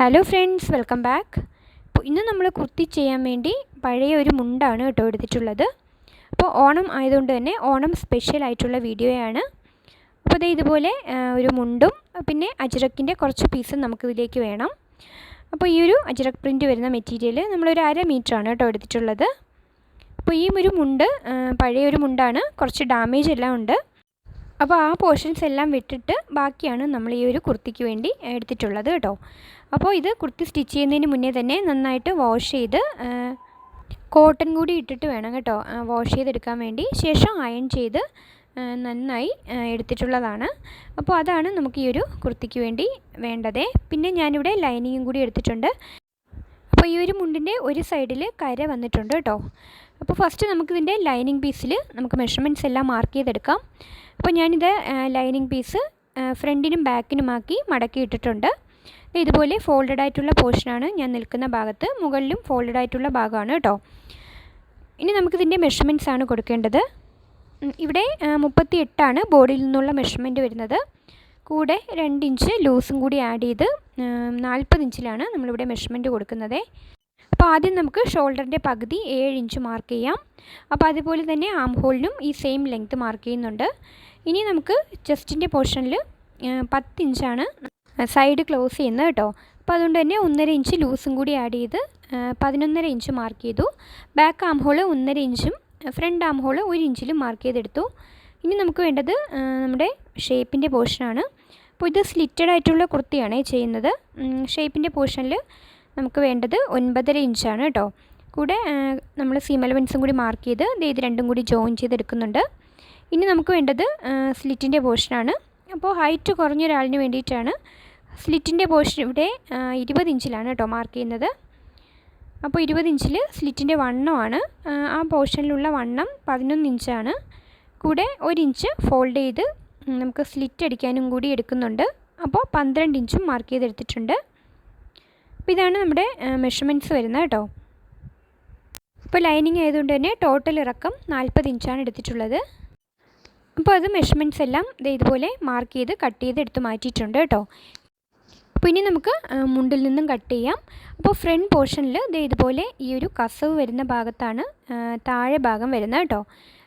Hello friends welcome back ഇന്ന് നമ്മൾ കുർത്തി ചെയ്യാൻ വേണ്ടി പഴയ ഒരു മുണ്ടാണ് കേട്ടോ എടുത്തിട്ടുള്ളത്. അപ്പോൾ ഓണം ആയതുകൊണ്ട് തന്നെ ഓണം സ്പെഷ്യൽ ആയിട്ടുള്ള വീഡിയോയാണ് അപ്പോൾ അത് ഇതുപോലെ ഒരു മുണ്ടും പിന്നെ അജ്രക്കിന്റെ കുറച്ച് പീസും നമുക്ക് ഇതിലേക്ക് വേണം. അപ്പോൾ ഈ ഒരു അജ്രക് പ്രിന്റ് വരുന്ന മെറ്റീരിയൽ നമ്മളൊരു അര മീറ്ററാണ് കേട്ടോ എടുത്തിട്ടുള്ളത്. അപ്പോൾ ഈ ഒരു മുണ്ട് പഴയ ഒരു മുണ്ടാണ്. കുറച്ച് ഡാമേജ് എല്ലാം ഉണ്ട്. അപ്പോൾ ആ പോർഷൻസ് എല്ലാം വിട്ടിട്ട് ബാക്കിയാണ് നമ്മൾ ഈ ഒരു കുർത്തിക്ക് വേണ്ടി എടുത്തിട്ടുള്ളത് കേട്ടോ. അപ്പോൾ ഇത് കുർത്തി സ്റ്റിച്ച് ചെയ്യുന്നതിന് മുന്നേ തന്നെ നന്നായിട്ട് വാഷ് ചെയ്ത് കോട്ടൺ കൂടി ഇട്ടിട്ട് വേണം കേട്ടോ വാഷ് ചെയ്തെടുക്കാൻ വേണ്ടി. ശേഷം അയൺ ചെയ്ത് നന്നായി എടുത്തിട്ടുള്ളതാണ്. അപ്പോൾ അതാണ് നമുക്ക് ഈ ഒരു കുർത്തിക്ക് വേണ്ടി വേണ്ടത്. പിന്നെ ഞാനിവിടെ ലൈനിങ്ങും കൂടി എടുത്തിട്ടുണ്ട്. അപ്പോൾ ഈ ഒരു മുണ്ടിന്റെ ഒരു സൈഡിൽ കര വന്നിട്ടുണ്ട് കേട്ടോ. അപ്പോൾ ഫസ്റ്റ് നമുക്കിതിന്റെ ലൈനിങ് പീസിൽ നമുക്ക് മെഷർമെന്റ്സ് എല്ലാം മാർക്ക് ചെയ്തെടുക്കാം. അപ്പോൾ ഞാനിത് ലൈനിങ് പീസ് ഫ്രണ്ടിനും ബാക്കിനുമാക്കി മടക്കി ഇട്ടിട്ടുണ്ട്. ഇതുപോലെ ഫോൾഡഡ് ആയിട്ടുള്ള പോർഷനാണ് ഞാൻ നിൽക്കുന്ന ഭാഗത്ത്. മുകളിലും ഫോൾഡഡ് ആയിട്ടുള്ള ഭാഗമാണ് കേട്ടോ. ഇനി നമുക്കിതിന്റെ മെഷർമെന്റ്സ് ആണ് കൊടുക്കേണ്ടത്. ഇവിടെ മുപ്പത്തി എട്ടാണ് ബോഡിയിൽ നിന്നുള്ള മെഷർമെന്റ് വരുന്നത്. കൂടെ രണ്ട് ഇഞ്ച് ലൂസും കൂടി ആഡ് ചെയ്ത് നാൽപ്പത് ഇഞ്ചിലാണ് നമ്മളിവിടെ മെഷർമെന്റ് കൊടുക്കുന്നത്. അപ്പോൾ ആദ്യം നമുക്ക് ഷോൾഡറിന്റെ പകുതി ഏഴ് ഇഞ്ച് മാർക്ക് ചെയ്യാം. അപ്പോൾ അതുപോലെ തന്നെ ആം ഹോളിനും ഈ സെയിം ലെങ്ത്ത് മാർക്ക് ചെയ്യുന്നുണ്ട്. ഇനി നമുക്ക് ചെസ്റ്റിന്റെ പോർഷനിൽ പത്ത് ഇഞ്ചാണ് സൈഡ് ക്ലോസ് ചെയ്യുന്നത് കേട്ടോ. അപ്പോൾ അതുകൊണ്ട് തന്നെ ഒന്നര ഇഞ്ച് ലൂസും കൂടി ആഡ് ചെയ്ത് പതിനൊന്നര ഇഞ്ച് മാർക്ക് ചെയ്തു. ബാക്ക് ആം ഹോൾ ഒന്നര ഇഞ്ചും ഫ്രണ്ട് ആം ഹോൾ ഒരു ഇഞ്ചിലും മാർക്ക് ചെയ്തെടുത്തു. ഇനി നമുക്ക് വേണ്ടത് നമ്മുടെ ഷേപ്പിന്റെ പോർഷനാണ് അപ്പോൾ ഇത് സ്ലിറ്റഡ് ആയിട്ടുള്ള കുർത്തിയാണ് ചെയ്യുന്നത്. ഷേപ്പിന്റെ പോർഷനിൽ നമുക്ക് വേണ്ടത് ഒൻപതര ഇഞ്ചാണ് കേട്ടോ. കൂടെ നമ്മൾ സീം എലവൻസും കൂടി മാർക്ക് ചെയ്ത് ഇത് രണ്ടും കൂടി ജോയിൻ ചെയ്തെടുക്കുന്നുണ്ട്. ഇനി നമുക്ക് വേണ്ടത് സ്ലിറ്റിന്റെ പോർഷനാണ് അപ്പോൾ ഹൈറ്റ് കുറഞ്ഞ ഒരാളിന് വേണ്ടിയിട്ടാണ് സ്ലിറ്റിന്റെ പോർഷൻ ഇവിടെ ഇരുപത് ഇഞ്ചിലാണ് കേട്ടോ മാർക്ക് ചെയ്യുന്നത്. അപ്പോൾ ഇരുപത് ഇഞ്ചിൽ സ്ലിറ്റിന്റെ വണ്ണമാണ് ആ പോർഷനിലുള്ള വണ്ണം പതിനൊന്ന് ഇഞ്ചാണ്. കൂടെ ഒരു ഇഞ്ച് ഫോൾഡ് ചെയ്ത് നമുക്ക് സ്ലിറ്റ് അടിക്കാനും കൂടി എടുക്കുന്നുണ്ട്. അപ്പോൾ പന്ത്രണ്ട് ഇഞ്ചും മാർക്ക് ചെയ്തെടുത്തിട്ടുണ്ട്. അപ്പോൾ ഇതാണ് നമ്മുടെ മെഷർമെന്റ്സ് വരുന്നത് കേട്ടോ. ഇപ്പോൾ ലൈനിങ് ആയതുകൊണ്ട് തന്നെ ടോട്ടൽ ഇറക്കം നാൽപ്പത് ഇഞ്ചാണ് എടുത്തിട്ടുള്ളത്. അപ്പോൾ അത് മെഷർമെന്റ്സ് എല്ലാം ഇതുപോലെ മാർക്ക് ചെയ്ത് കട്ട് ചെയ്ത് എടുത്ത് മാറ്റിയിട്ടുണ്ട് കേട്ടോ. അപ്പോൾ ഇനി നമുക്ക് മുണ്ടിൽ നിന്നും കട്ട് ചെയ്യാം. അപ്പോൾ ഫ്രണ്ട് പോർഷനിൽ ഇത് ഇതുപോലെ ഈ ഒരു കസവ് വരുന്ന ഭാഗത്താണ് താഴെ ഭാഗം വരുന്നത് കേട്ടോ.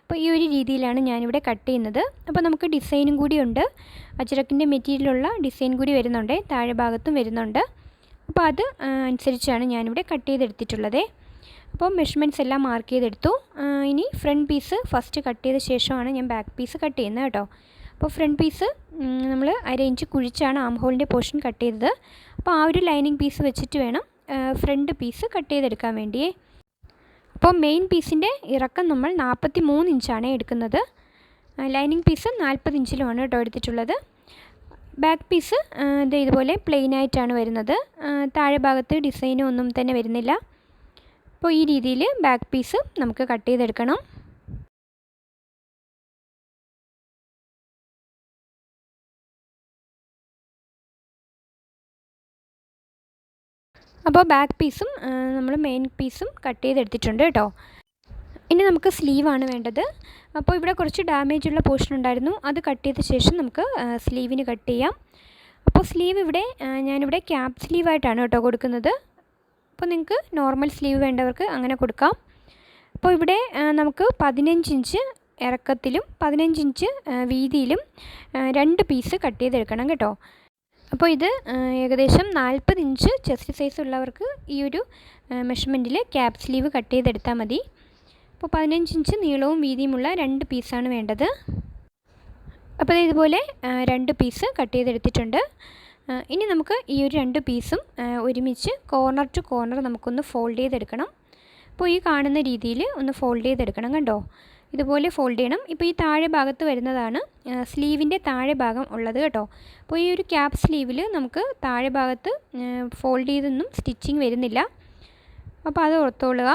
അപ്പോൾ ഈ ഒരു രീതിയിലാണ് ഞാനിവിടെ കട്ട് ചെയ്യുന്നത്. അപ്പോൾ നമുക്ക് ഡിസൈനും കൂടി ഉണ്ട്. അച്ചിറക്കിന്റെ മെറ്റീരിയലുള്ള ഡിസൈൻ കൂടി വരുന്നുണ്ട്. താഴെ ഭാഗത്തും വരുന്നുണ്ട്. അപ്പോൾ അത് അനുസരിച്ചാണ് ഞാനിവിടെ കട്ട് ചെയ്തെടുത്തിട്ടുള്ളത്. അപ്പോൾ മെഷർമെന്റ്സ് എല്ലാം മാർക്ക് ചെയ്തെടുത്തു. ഇനി ഫ്രണ്ട് പീസ് ഫസ്റ്റ് കട്ട് ചെയ്ത ശേഷമാണ് ഞാൻ ബാക്ക് പീസ് കട്ട് ചെയ്യുന്നത് കേട്ടോ. അപ്പോൾ ഫ്രണ്ട് പീസ് നമ്മൾ അര ഇഞ്ച് കുഴിച്ചാണ് ആം ഹോളിന്റെ പോർഷൻ കട്ട് ചെയ്തത്. അപ്പോൾ ആ ഒരു ലൈനിങ് പീസ് വെച്ചിട്ട് വേണം ഫ്രണ്ട് പീസ് കട്ട് ചെയ്തെടുക്കാൻ വേണ്ടിയേ. അപ്പോൾ മെയിൻ പീസിന്റെ ഇറക്കം നമ്മൾ നാൽപ്പത്തി മൂന്ന് ഇഞ്ചാണ് എടുക്കുന്നത്. ലൈനിങ് പീസ് നാൽപ്പത് ഇഞ്ചിലുമാണ് കേട്ടോ എടുത്തിട്ടുള്ളത്. ബാക്ക് പീസ് ഇത് ഇതുപോലെ പ്ലെയിൻ ആയിട്ടാണ് വരുന്നത്. താഴെ ഭാഗത്ത് ഡിസൈനും ഒന്നും തന്നെ വരുന്നില്ല. അപ്പോൾ ഈ രീതിയിൽ ബാക്ക് പീസ് നമുക്ക് കട്ട് ചെയ്തെടുക്കണം. അപ്പോൾ ബാക്ക് പീസും നമ്മൾ മെയിൻ പീസും കട്ട് ചെയ്തെടുത്തിട്ടുണ്ട് കേട്ടോ. ഇനി നമുക്ക് സ്ലീവാണ് വേണ്ടത്. അപ്പോൾ ഇവിടെ കുറച്ച് ഡാമേജ് ഉള്ള പോർഷൻ ഉണ്ടായിരുന്നു. അത് കട്ട് ചെയ്ത ശേഷം നമുക്ക് സ്ലീവിന് കട്ട് ചെയ്യാം. അപ്പോൾ സ്ലീവ് ഇവിടെ ഞാനിവിടെ ക്യാപ് സ്ലീവായിട്ടാണ് കേട്ടോ കൊടുക്കുന്നത്. അപ്പോൾ നിങ്ങൾക്ക് നോർമൽ സ്ലീവ് വേണ്ടവർക്ക് അങ്ങനെ കൊടുക്കാം. അപ്പോൾ ഇവിടെ നമുക്ക് പതിനഞ്ച് ഇഞ്ച് ഇറക്കത്തിലും പതിനഞ്ച് ഇഞ്ച് വീതിയിലും രണ്ട് പീസ് കട്ട് ചെയ്തെടുക്കണം കേട്ടോ. അപ്പോൾ ഇത് ഏകദേശം നാൽപ്പത് ഇഞ്ച് ചെസ്റ്റ് സൈസ് ഉള്ളവർക്ക് ഈ ഒരു മെഷർമെന്റിൽ ക്യാപ് സ്ലീവ് കട്ട് ചെയ്തെടുത്താൽ മതി. അപ്പോൾ പതിനഞ്ച് ഇഞ്ച് നീളവും വീതിയുമുള്ള രണ്ട് പീസാണ് വേണ്ടത്. അപ്പോൾ ഇതുപോലെ രണ്ട് പീസ് കട്ട് ചെയ്തെടുത്തിട്ടുണ്ട്. ഇനി നമുക്ക് ഈ ഒരു രണ്ട് പീസും ഒരുമിച്ച് കോർണർ ടു കോർണർ നമുക്കൊന്ന് ഫോൾഡ് ചെയ്തെടുക്കണം. അപ്പോൾ ഈ കാണുന്ന രീതിയിൽ ഒന്ന് ഫോൾഡ് ചെയ്തെടുക്കണം കണ്ടോ? ഇതുപോലെ ഫോൾഡ് ചെയ്യണം. ഇപ്പോൾ ഈ താഴെ ഭാഗത്ത് വരുന്നതാണ് സ്ലീവിന്റെ താഴെ ഭാഗം ഉള്ളത് കേട്ടോ. അപ്പോൾ ഈ ഒരു ക്യാപ് സ്ലീവിൽ നമുക്ക് താഴെ ഭാഗത്ത് ഫോൾഡ് ചെയ്തൊന്നും സ്റ്റിച്ചിങ് വരുന്നില്ല. അപ്പോൾ അത് ഓർത്തോളുക.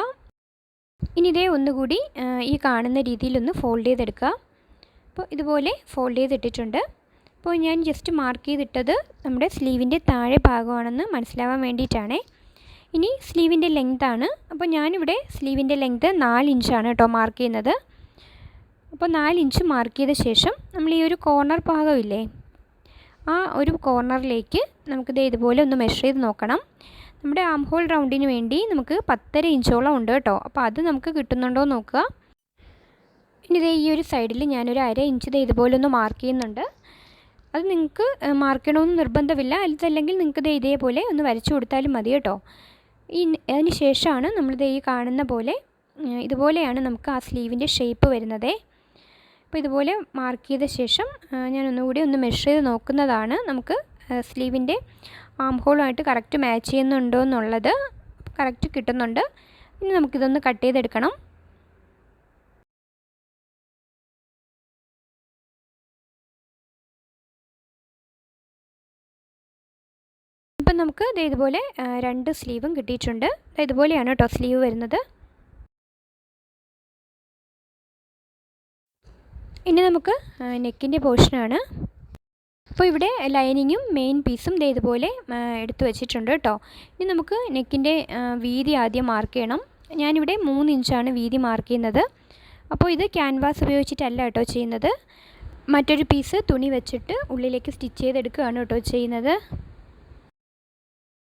ഇനി ഇതേ ഒന്നുകൂടി ഈ കാണുന്ന രീതിയിലൊന്ന് ഫോൾഡ് ചെയ്തെടുക്കുക. അപ്പോൾ ഇതുപോലെ ഫോൾഡ് ചെയ്തിട്ടിട്ടുണ്ട്. അപ്പോൾ ഞാൻ ജസ്റ്റ് മാർക്ക് ചെയ്തിട്ടത് നമ്മുടെ സ്ലീവിന്റെ താഴെ ഭാഗമാണെന്ന് മനസ്സിലാവാൻ വേണ്ടിയിട്ടാണേ. ഇനി സ്ലീവിന്റെ ആണ്. അപ്പോൾ ഞാനിവിടെ സ്ലീവിന്റെ ലെങ്ത് നാല് ഇഞ്ചാണ് കേട്ടോ മാർക്ക് ചെയ്യുന്നത്. അപ്പോൾ നാല് ഇഞ്ച് മാർക്ക് ചെയ്ത ശേഷം നമ്മൾ ഈ ഒരു കോർണർ ഭാഗമില്ലേ ആ ഒരു കോർണറിലേക്ക് നമുക്കിത് ഇതുപോലെ ഒന്ന് മെഷർ ചെയ്ത് നോക്കണം. നമ്മുടെ ആം ഹോൾ റൗണ്ടിന് വേണ്ടി നമുക്ക് പത്തര ഇഞ്ചോളം ഉണ്ട് കേട്ടോ. അപ്പോൾ അത് നമുക്ക് കിട്ടുന്നുണ്ടോ നോക്കുക. ഇനി ഇതേ ഈ ഒരു സൈഡിൽ ഞാനൊരു അര ഇഞ്ച് ഇത് ഇതുപോലെ ഒന്ന് മാർക്ക് ചെയ്യുന്നുണ്ട്. അത് നിങ്ങൾക്ക് മാർക്ക് ചെയ്യണമെന്ന് നിർബന്ധമില്ല. അല്ലെങ്കിൽ നിങ്ങൾക്ക് ഇത് ഇതേപോലെ ഒന്ന് വരച്ചു കൊടുത്താലും മതി കേട്ടോ. ഈ അതിന് ശേഷമാണ് നമ്മളിത് ഈ കാണുന്ന പോലെ ഇതുപോലെയാണ് നമുക്ക് ആ സ്ലീവിന്റെ ഷേപ്പ് വരുന്നത്. അപ്പോൾ ഇതുപോലെ മാർക്ക് ചെയ്ത ശേഷം ഞാൻ ഒന്നുകൂടി ഒന്ന് മെഷർ ചെയ്ത് നോക്കുന്നതാണ് നമുക്ക് സ്ലീവിന്റെ ആം ഹോളുമായിട്ട് കറക്റ്റ് മാച്ച് ചെയ്യുന്നുണ്ടോ എന്നുള്ളത് കറക്റ്റ് കിട്ടുന്നുണ്ട്. ഇനി നമുക്കിതൊന്ന് കട്ട് ചെയ്തെടുക്കണം. ഇപ്പം നമുക്ക് ഇതുപോലെ രണ്ട് സ്ലീവും കിട്ടിയിട്ടുണ്ട്. ഇതുപോലെയാണ് കേട്ടോ സ്ലീവ് വരുന്നത്. ഇനി നമുക്ക് നെക്കിന്റെ പോർഷനാണ്. അപ്പോൾ ഇവിടെ ലൈനിങ്ങും മെയിൻ പീസും ദേ ഇതുപോലെ എടുത്തു വെച്ചിട്ടുണ്ട് കേട്ടോ. ഇനി നമുക്ക് നെക്കിന്റെ വീതി ആദ്യം മാർക്ക് ചെയ്യണം. ഞാനിവിടെ മൂന്ന് ഇഞ്ചാണ് വീതി മാർക്ക് ചെയ്യുന്നത്. അപ്പോൾ ഇത് ക്യാൻവാസ് ഉപയോഗിച്ചിട്ടല്ല കേട്ടോ ചെയ്യുന്നത്. മറ്റൊരു പീസ് തുണി വെച്ചിട്ട് ഉള്ളിലേക്ക് സ്റ്റിച്ച് ചെയ്തെടുക്കുകയാണ് കേട്ടോ ചെയ്യുന്നത്.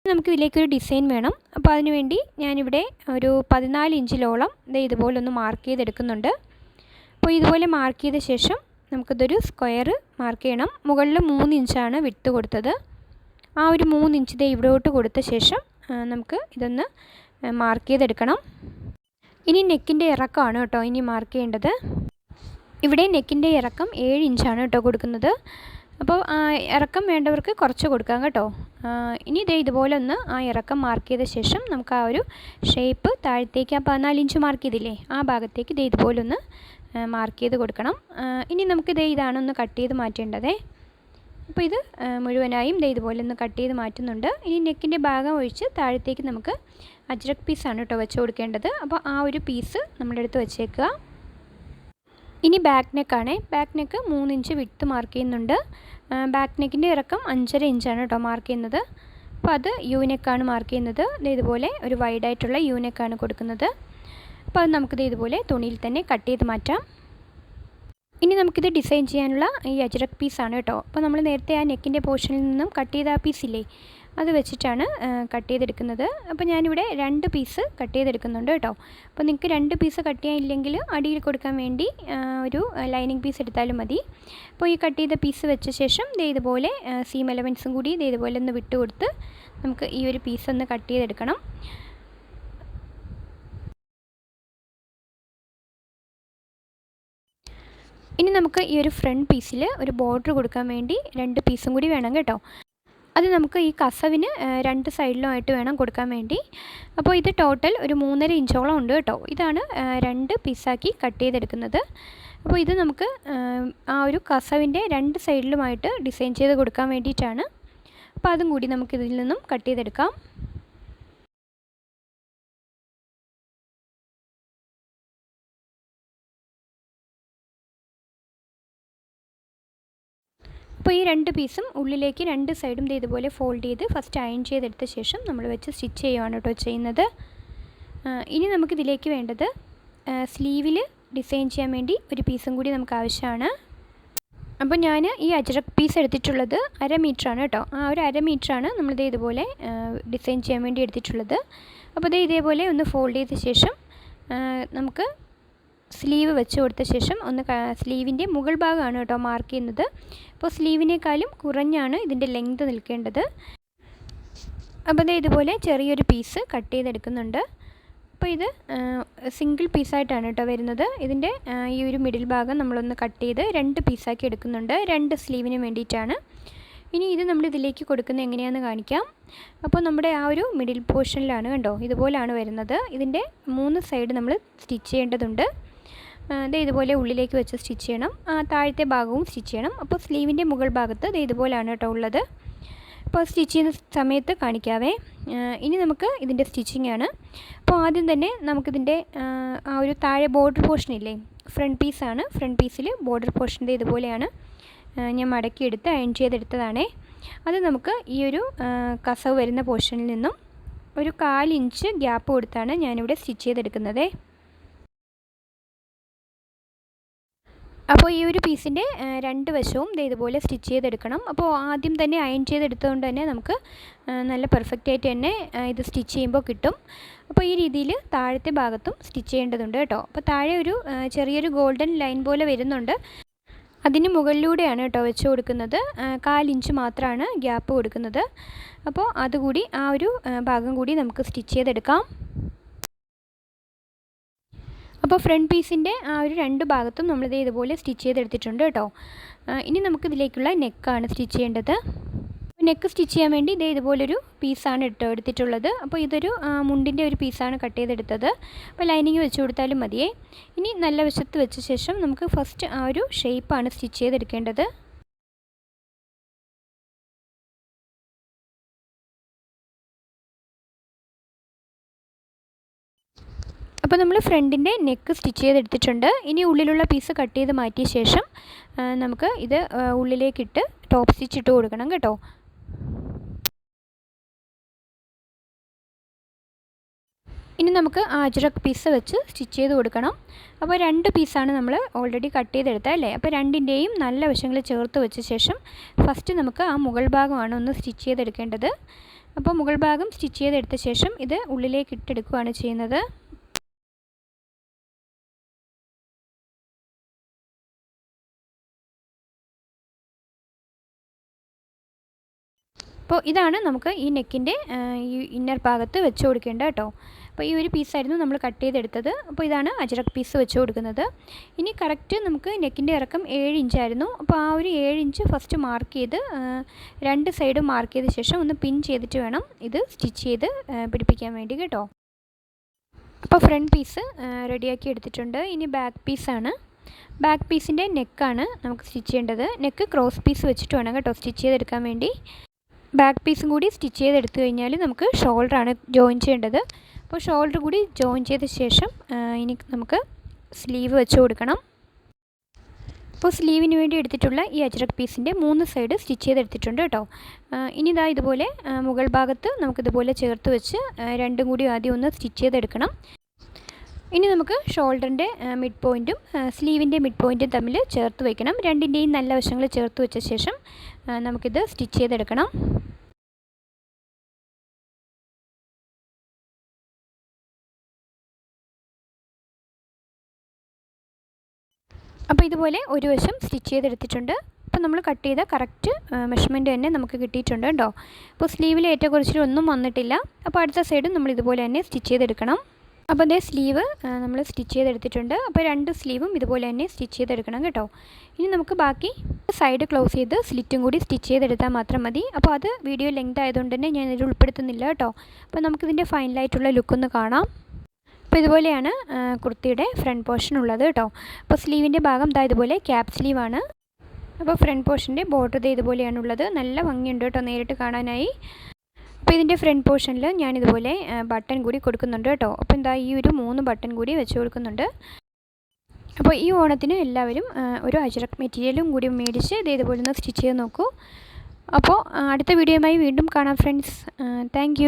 നമുക്ക് ഇതിലേക്കൊരു ഡിസൈൻ വേണം. അപ്പോൾ അതിനുവേണ്ടി ഞാനിവിടെ ഒരു പതിനാല് ഇഞ്ചിലോളം ഇതേ ഇതുപോലെ ഒന്ന് മാർക്ക് ചെയ്തെടുക്കുന്നുണ്ട്. അപ്പോൾ ഇതുപോലെ മാർക്ക് ചെയ്ത ശേഷം നമുക്കിതൊരു സ്ക്വയർ മാർക്ക് ചെയ്യണം. മുകളിൽ മൂന്ന് ഇഞ്ചാണ് വിട്ട് കൊടുത്തത്. ആ ഒരു മൂന്ന് ഇഞ്ച് ദേ ഇവിടോട്ട് കൊടുത്ത ശേഷം നമുക്ക് ഇതൊന്ന് മാർക്ക് ചെയ്തെടുക്കണം. ഇനി നെക്കിന്റെ ഇറക്കമാണ് കേട്ടോ ഇനി മാർക്ക് ചെയ്യേണ്ടത്. ഇവിടെ നെക്കിന്റെ ഇറക്കം ഏഴ് ഇഞ്ചാണ് കേട്ടോ കൊടുക്കുന്നത്. അപ്പോൾ ഇറക്കം വേണ്ടവർക്ക് കുറച്ച് കൊടുക്കാം കേട്ടോ. ഇനി ഇതേ ഇതുപോലെ ഒന്ന് ആ ഇറക്കം മാർക്ക് ചെയ്ത ശേഷം നമുക്ക് ആ ഒരു ഷേപ്പ് താഴത്തേക്ക് ആ പതിനാല് ഇഞ്ച് മാർക്ക് ചെയ്തില്ലേ ആ ഭാഗത്തേക്ക് ഇതേ ഇതുപോലെ ഒന്ന് മാർക്ക് ചെയ്ത് കൊടുക്കണം. ഇനി നമുക്ക് ദേ ഇതാണ് ഒന്ന് കട്ട് ചെയ്ത് മാറ്റേണ്ടതേ. അപ്പോൾ ഇത് മുഴുവനായും ദേ ഇതുപോലെ ഒന്ന് കട്ട് ചെയ്ത് മാറ്റുന്നുണ്ട്. ഇനി നെക്കിന്റെ ഭാഗം ഒഴിച്ച് താഴത്തേക്ക് നമുക്ക് അജ്രക് പീസാണ് കേട്ടോ വെച്ച് കൊടുക്കേണ്ടത്. അപ്പോൾ ആ ഒരു പീസ് നമ്മുടെ അടുത്ത് വെച്ചേക്കുക. ഇനി ബാക്ക് നെക്കാണേ ബാക്ക് നെക്ക് മൂന്നിഞ്ച് വിട്ട് മാർക്ക് ചെയ്യുന്നുണ്ട്. ബാക്ക് നെക്കിന്റെ ഇറക്കം അഞ്ചര ഇഞ്ചാണ് കേട്ടോ മാർക്ക് ചെയ്യുന്നത്. അപ്പോൾ അത് യൂനെക്കാണ് മാർക്ക് ചെയ്യുന്നത്. ഇതുപോലെ ഒരു വൈഡായിട്ടുള്ള യൂനെക്കാണ് കൊടുക്കുന്നത്. അപ്പോൾ അത് നമുക്കിത് ഇതുപോലെ തുണിയിൽ തന്നെ കട്ട് ചെയ്ത് മാറ്റാം. ഇനി നമുക്കിത് ഡിസൈൻ ചെയ്യാനുള്ള ഈ അജ്രക് പീസാണ് കേട്ടോ. അപ്പോൾ നമ്മൾ നേരത്തെ ആ നെക്കിന്റെ പോർഷനിൽ നിന്നും കട്ട് ചെയ്ത ആ പീസില്ലേ അത് വെച്ചിട്ടാണ് കട്ട് ചെയ്തെടുക്കുന്നത്. അപ്പോൾ ഞാനിവിടെ രണ്ട് പീസ് കട്ട് ചെയ്തെടുക്കുന്നുണ്ട് കേട്ടോ. അപ്പോൾ നിങ്ങൾക്ക് രണ്ട് പീസ് കട്ട് ചെയ്യാനില്ലെങ്കിൽ അടിയിൽ കൊടുക്കാൻ വേണ്ടി ഒരു ലൈനിങ് പീസ് എടുത്താലും മതി. അപ്പോൾ ഈ കട്ട് ചെയ്ത പീസ് വെച്ച ശേഷം ദേ ഇതുപോലെ സീം എലമെൻസും കൂടി ദേ ഇതുപോലെ ഒന്ന് വിട്ട് കൊടുത്ത് നമുക്ക് ഈ ഒരു പീസ് ഒന്ന് കട്ട് ചെയ്തെടുക്കണം. ഇനി നമുക്ക് ഈ ഒരു ഫ്രണ്ട് പീസിൽ ഒരു ബോർഡർ കൊടുക്കാൻ വേണ്ടി രണ്ട് പീസും കൂടി വേണം കേട്ടോ. അത് നമുക്ക് ഈ കസവിന് രണ്ട് സൈഡിലുമായിട്ട് വേണം കൊടുക്കാൻ വേണ്ടി. അപ്പോൾ ഇത് ടോട്ടൽ ഒരു മൂന്നര ഇഞ്ചോളം ഉണ്ട് കേട്ടോ. ഇതാണ് രണ്ട് പീസാക്കി കട്ട് ചെയ്തെടുക്കുന്നത്. അപ്പോൾ ഇത് നമുക്ക് ആ ഒരു കസവിന്റെ രണ്ട് സൈഡിലുമായിട്ട് ഡിസൈൻ ചെയ്ത് കൊടുക്കാൻ വേണ്ടിയിട്ടാണ്. അപ്പോൾ അതും കൂടി നമുക്കിതിൽ നിന്നും കട്ട് ചെയ്തെടുക്കാം. അപ്പോൾ ഈ രണ്ട് പീസും ഉള്ളിലേക്ക് രണ്ട് സൈഡും ഇതുപോലെ ഫോൾഡ് ചെയ്ത് ഫസ്റ്റ് അയൺ ചെയ്തെടുത്ത ശേഷം നമ്മൾ വെച്ച് സ്റ്റിച്ച് ചെയ്യുവാണ് കേട്ടോ ചെയ്യുന്നത്. ഇനി നമുക്കിതിലേക്ക് വേണ്ടത് സ്ലീവിൽ ഡിസൈൻ ചെയ്യാൻ വേണ്ടി ഒരു പീസും കൂടി നമുക്ക് ആവശ്യമാണ്. അപ്പോൾ ഞാൻ ഈ അജറക് പീസ് എടുത്തിട്ടുള്ളത് അര ആണ് കേട്ടോ. ആ ഒരു അര മീറ്ററാണ് നമ്മളിത് ഇതുപോലെ ഡിസൈൻ ചെയ്യാൻ വേണ്ടി എടുത്തിട്ടുള്ളത്. അപ്പോൾ ഇത് ഇതേപോലെ ഒന്ന് ഫോൾഡ് ചെയ്ത ശേഷം നമുക്ക് സ്ലീവ് വെച്ച് കൊടുത്ത ശേഷം ഒന്ന് സ്ലീവിന്റെ മുകൾ ഭാഗമാണ് കേട്ടോ മാർക്ക് ചെയ്യുന്നത്. അപ്പോൾ സ്ലീവിനേക്കാളും കുറഞ്ഞാണ് ഇതിന്റെ ലെങ്ത് നിൽക്കേണ്ടത്. അപ്പോൾ ഇത് ഇതുപോലെ ചെറിയൊരു പീസ് കട്ട് ചെയ്തെടുക്കുന്നുണ്ട്. അപ്പോൾ ഇത് സിംഗിൾ പീസായിട്ടാണ് കേട്ടോ വരുന്നത്. ഇതിന്റെ ഈ ഒരു മിഡിൽ ഭാഗം നമ്മളൊന്ന് കട്ട് ചെയ്ത് രണ്ട് പീസാക്കി എടുക്കുന്നുണ്ട്. രണ്ട് സ്ലീവിന് വേണ്ടിയിട്ടാണ്. ഇനി ഇത് നമ്മൾ ഇതിലേക്ക് കൊടുക്കുന്നത് എങ്ങനെയാണെന്ന് കാണിക്കാം. അപ്പോൾ നമ്മുടെ ആ ഒരു മിഡിൽ പോർഷനിലാണ് കണ്ടോ ഇതുപോലെയാണ് വരുന്നത്. ഇതിന്റെ മൂന്ന് സൈഡ് നമ്മൾ സ്റ്റിച്ച് ചെയ്യേണ്ടതുണ്ട്. ഇത് ഇതുപോലെ ഉള്ളിലേക്ക് വെച്ച് സ്റ്റിച്ച് ചെയ്യണം. താഴത്തെ ഭാഗവും സ്റ്റിച്ച് ചെയ്യണം. അപ്പോൾ സ്ലീവിന്റെ മുകൾ ഭാഗത്ത് ഇത് ഇതുപോലെയാണ് കേട്ടോ ഉള്ളത്. അപ്പോൾ സ്റ്റിച്ച് ചെയ്യുന്ന സമയത്ത് കാണിക്കാവേ. ഇനി നമുക്ക് ഇതിന്റെ സ്റ്റിച്ചിങ് ആണ്. അപ്പോൾ ആദ്യം തന്നെ നമുക്കിതിന്റെ ആ ഒരു താഴെ ബോർഡർ പോർഷൻ ഇല്ലേ? ഫ്രണ്ട് പീസാണ് ഫ്രണ്ട് പീസിൽ ബോർഡർ പോർഷന്റെ ഇതുപോലെയാണ്. ഞാൻ മടക്കിയെടുത്ത് അയൺ ചെയ്തെടുത്തതാണേ. അത് നമുക്ക് ഈ ഒരു കസവ് വരുന്ന പോർഷനിൽ നിന്നും ഒരു കാലിഞ്ച് ഗ്യാപ്പ് കൊടുത്താണ് ഞാനിവിടെ സ്റ്റിച്ച് ചെയ്തെടുക്കുന്നത്. അപ്പോൾ ഈ ഒരു പീസിന്റെ രണ്ട് വശവും ഇതുപോലെ സ്റ്റിച്ച് ചെയ്തെടുക്കണം. അപ്പോൾ ആദ്യം തന്നെ അയൺ ചെയ്തെടുത്തതുകൊണ്ട് തന്നെ നമുക്ക് നല്ല പെർഫെക്റ്റ് ആയിട്ട് തന്നെ ഇത് സ്റ്റിച്ച് ചെയ്യുമ്പോൾ കിട്ടും. അപ്പോൾ ഈ രീതിയിൽ താഴത്തെ ഭാഗത്തും സ്റ്റിച്ച് ചെയ്യേണ്ടതുണ്ട് കേട്ടോ. അപ്പോൾ താഴെ ഒരു ചെറിയൊരു ഗോൾഡൻ ലൈൻ പോലെ വരുന്നുണ്ട്. അതിന് മുകളിലൂടെയാണ് കേട്ടോ വെച്ച് കൊടുക്കുന്നത്. കാലിഞ്ച് മാത്രമാണ് ഗ്യാപ്പ് കൊടുക്കുന്നത്. അപ്പോൾ അതുകൂടി ആ ഒരു ഭാഗം കൂടി നമുക്ക് സ്റ്റിച്ച് ചെയ്തെടുക്കാം. അപ്പോൾ ഫ്രണ്ട് പീസിന്റെ ആ ഒരു രണ്ട് ഭാഗത്തും നമ്മളിത് ഇതുപോലെ സ്റ്റിച്ച് ചെയ്തെടുത്തിട്ടുണ്ട് കേട്ടോ. ഇനി നമുക്കിതിലേക്കുള്ള നെക്കാണ് സ്റ്റിച്ച് ചെയ്യേണ്ടത്. നെക്ക് സ്റ്റിച്ച് ചെയ്യാൻ വേണ്ടി ഇതേ ഇതുപോലൊരു പീസാണ് ഇട്ട് എടുത്തിട്ടുള്ളത്. അപ്പോൾ ഇതൊരു മുണ്ടിന്റെ ഒരു പീസാണ് കട്ട് ചെയ്തെടുത്തത്. അപ്പോൾ ലൈനിങ് വെച്ച് കൊടുത്താലും മതിയേ. ഇനി നല്ല വശത്ത് വെച്ച ശേഷം നമുക്ക് ഫസ്റ്റ് ആ ഒരു ഷേപ്പാണ് സ്റ്റിച്ച് ചെയ്തെടുക്കേണ്ടത്. അപ്പോൾ നമ്മൾ ഫ്രണ്ടിന്റെ നെക്ക് സ്റ്റിച്ച് ചെയ്തെടുത്തിട്ടുണ്ട്. ഇനി ഉള്ളിലുള്ള പീസ് കട്ട് ചെയ്ത് മാറ്റിയ ശേഷം നമുക്ക് ഇത് ഉള്ളിലേക്കിട്ട് ടോപ്പ് സ്റ്റിച്ച് ഇട്ട് കൊടുക്കണം കേട്ടോ. ഇനി നമുക്ക് ആജ്രക് പീസ് വെച്ച് സ്റ്റിച്ച് ചെയ്ത് കൊടുക്കണം. അപ്പോൾ രണ്ട് പീസാണ് നമ്മൾ ഓൾറെഡി കട്ട് ചെയ്തെടുത്തത് അല്ലേ? അപ്പോൾ രണ്ടിന്റെയും നല്ല വശങ്ങൾ ചേർത്ത് വെച്ച ശേഷം ഫസ്റ്റ് നമുക്ക് ആ മുകൾ ഭാഗമാണ് ഒന്ന് സ്റ്റിച്ച് ചെയ്തെടുക്കേണ്ടത്. അപ്പോൾ മുകൾ ഭാഗം സ്റ്റിച്ച് ചെയ്തെടുത്ത ശേഷം ഇത് ഉള്ളിലേക്ക് ഇട്ടെടുക്കുകയാണ് ചെയ്യുന്നത്. അപ്പോൾ ഇതാണ് നമുക്ക് ഈ നെക്കിന്റെ ഈ ഇന്നർ ഭാഗത്ത് വെച്ച് കൊടുക്കേണ്ടത് കേട്ടോ. അപ്പോൾ ഈ ഒരു പീസായിരുന്നു നമ്മൾ കട്ട് ചെയ്തെടുത്തത്. അപ്പോൾ ഇതാണ് അജറക് പീസ് വെച്ച് കൊടുക്കുന്നത്. ഇനി കറക്റ്റ് നമുക്ക് നെക്കിന്റെ ഇറക്കം ഏഴ് ഇഞ്ചായിരുന്നു അപ്പോൾ ആ ഒരു ഏഴ് ഇഞ്ച് ഫസ്റ്റ് മാർക്ക് ചെയ്ത് രണ്ട് സൈഡും മാർക്ക് ചെയ്ത ശേഷം ഒന്ന് പിൻ ചെയ്തിട്ട് വേണം ഇത് സ്റ്റിച്ച് ചെയ്ത് പിടിപ്പിക്കാൻ വേണ്ടി കേട്ടോ. അപ്പോൾ ഫ്രണ്ട് പീസ് റെഡിയാക്കി എടുത്തിട്ടുണ്ട്. ഇനി ബാക്ക് പീസാണ് ബാക്ക് പീസിന്റെ നെക്കാണ് നമുക്ക് സ്റ്റിച്ച് ചെയ്യേണ്ടത്. നെക്ക് ക്രോസ് പീസ് വെച്ചിട്ട് വേണം കേട്ടോ സ്റ്റിച്ച് ചെയ്തെടുക്കാൻ വേണ്ടി. ബാക്ക് പീസും കൂടി സ്റ്റിച്ച് ചെയ്തെടുത്തു കഴിഞ്ഞാൽ നമുക്ക് ഷോൾഡറാണ് ജോയിൻ ചെയ്യേണ്ടത്. അപ്പോൾ ഷോൾഡർ കൂടി ജോയിൻ ചെയ്ത ശേഷം ഇനി നമുക്ക് സ്ലീവ് വെച്ച് കൊടുക്കണം. അപ്പോൾ സ്ലീവിന് വേണ്ടി എടുത്തിട്ടുള്ള ഈ അജ്രക് പീസിന്റെ മൂന്ന് സൈഡ് സ്റ്റിച്ച് ചെയ്തെടുത്തിട്ടുണ്ട് കേട്ടോ. ഇനി ഇതാ ഇതുപോലെ മുകൾ ഭാഗത്ത് നമുക്കിതുപോലെ ചേർത്ത് വെച്ച് രണ്ടും കൂടി ആദ്യം ഒന്ന് സ്റ്റിച്ച് ചെയ്തെടുക്കണം. ഇനി നമുക്ക് ഷോൾഡറിന്റെ മിഡ് പോയിന്റും സ്ലീവിന്റെ മിഡ് പോയിന്റും തമ്മിൽ ചേർത്ത് വയ്ക്കണം. രണ്ടിന്റെയും നല്ല വശങ്ങൾ ചേർത്ത് വെച്ച ശേഷം നമുക്കിത് സ്റ്റിച്ച് ചെയ്തെടുക്കണം. അപ്പോൾ ഇതുപോലെ ഒരു വശം സ്റ്റിച്ച് ചെയ്തെടുത്തിട്ടുണ്ട്. അപ്പോൾ നമ്മൾ കട്ട് ചെയ്ത കറക്റ്റ് മെഷർമെന്റ് തന്നെ നമുക്ക് കിട്ടിയിട്ടുണ്ട് കേട്ടോ. അപ്പോൾ സ്ലീവിൽ ഏറ്റക്കുറച്ചിലൊന്നും വന്നിട്ടില്ല. അപ്പോൾ അടുത്ത സൈഡും നമ്മൾ ഇതുപോലെ തന്നെ സ്റ്റിച്ച് ചെയ്തെടുക്കണം. അപ്പോൾ അതേ സ്ലീവ് നമ്മൾ സ്റ്റിച്ച് ചെയ്തെടുത്തിട്ടുണ്ട്. അപ്പോൾ രണ്ട് സ്ലീവും ഇതുപോലെ തന്നെ സ്റ്റിച്ച് ചെയ്തെടുക്കണം കേട്ടോ. ഇനി നമുക്ക് ബാക്കി സൈഡ് ക്ലോസ് ചെയ്ത് സ്ലിറ്റും കൂടി സ്റ്റിച്ച് ചെയ്തെടുത്താൽ മാത്രം മതി. അപ്പോൾ അത് വീഡിയോ ലെങ്ത് ആയതുകൊണ്ട് തന്നെ ഞാൻ ഇതിൽ ഉൾപ്പെടുത്തുന്നില്ല കേട്ടോ. അപ്പോൾ നമുക്കിതിന്റെ ഫൈനലായിട്ടുള്ള ലുക്കൊന്ന് കാണാം. അപ്പോൾ ഇതുപോലെയാണ് കുർത്തിയുടെ ഫ്രണ്ട് പോർഷൻ ഉള്ളത് കേട്ടോ. അപ്പോൾ സ്ലീവിന്റെ ഭാഗം ഇതാ ഇതുപോലെ ക്യാപ് സ്ലീവാണ്. അപ്പോൾ ഫ്രണ്ട് പോർഷന്റെ ബോർഡർ ഇതുപോലെയാണുള്ളത് നല്ല ഭംഗിയുണ്ട് കേട്ടോ നേരിട്ട് കാണാനായി. അപ്പോൾ ഇതിന്റെ ഫ്രണ്ട് പോർഷനിൽ ഞാനിതുപോലെ ബട്ടൺ കൂടി കൊടുക്കുന്നുണ്ട് കേട്ടോ. അപ്പോൾ എന്താ ഈ ഒരു മൂന്ന് ബട്ടൺ കൂടി വെച്ച് കൊടുക്കുന്നുണ്ട്. അപ്പോൾ ഈ ഓണത്തിന് എല്ലാവരും ഒരു അജറക് മെറ്റീരിയലും കൂടി മേടിച്ച് ഇത് ഇതുപോലെ ഒന്ന് സ്റ്റിച്ച് ചെയ്ത് നോക്കൂ. അപ്പോൾ അടുത്ത വീഡിയോയുമായി വീണ്ടും കാണാം ഫ്രണ്ട്സ്. താങ്ക്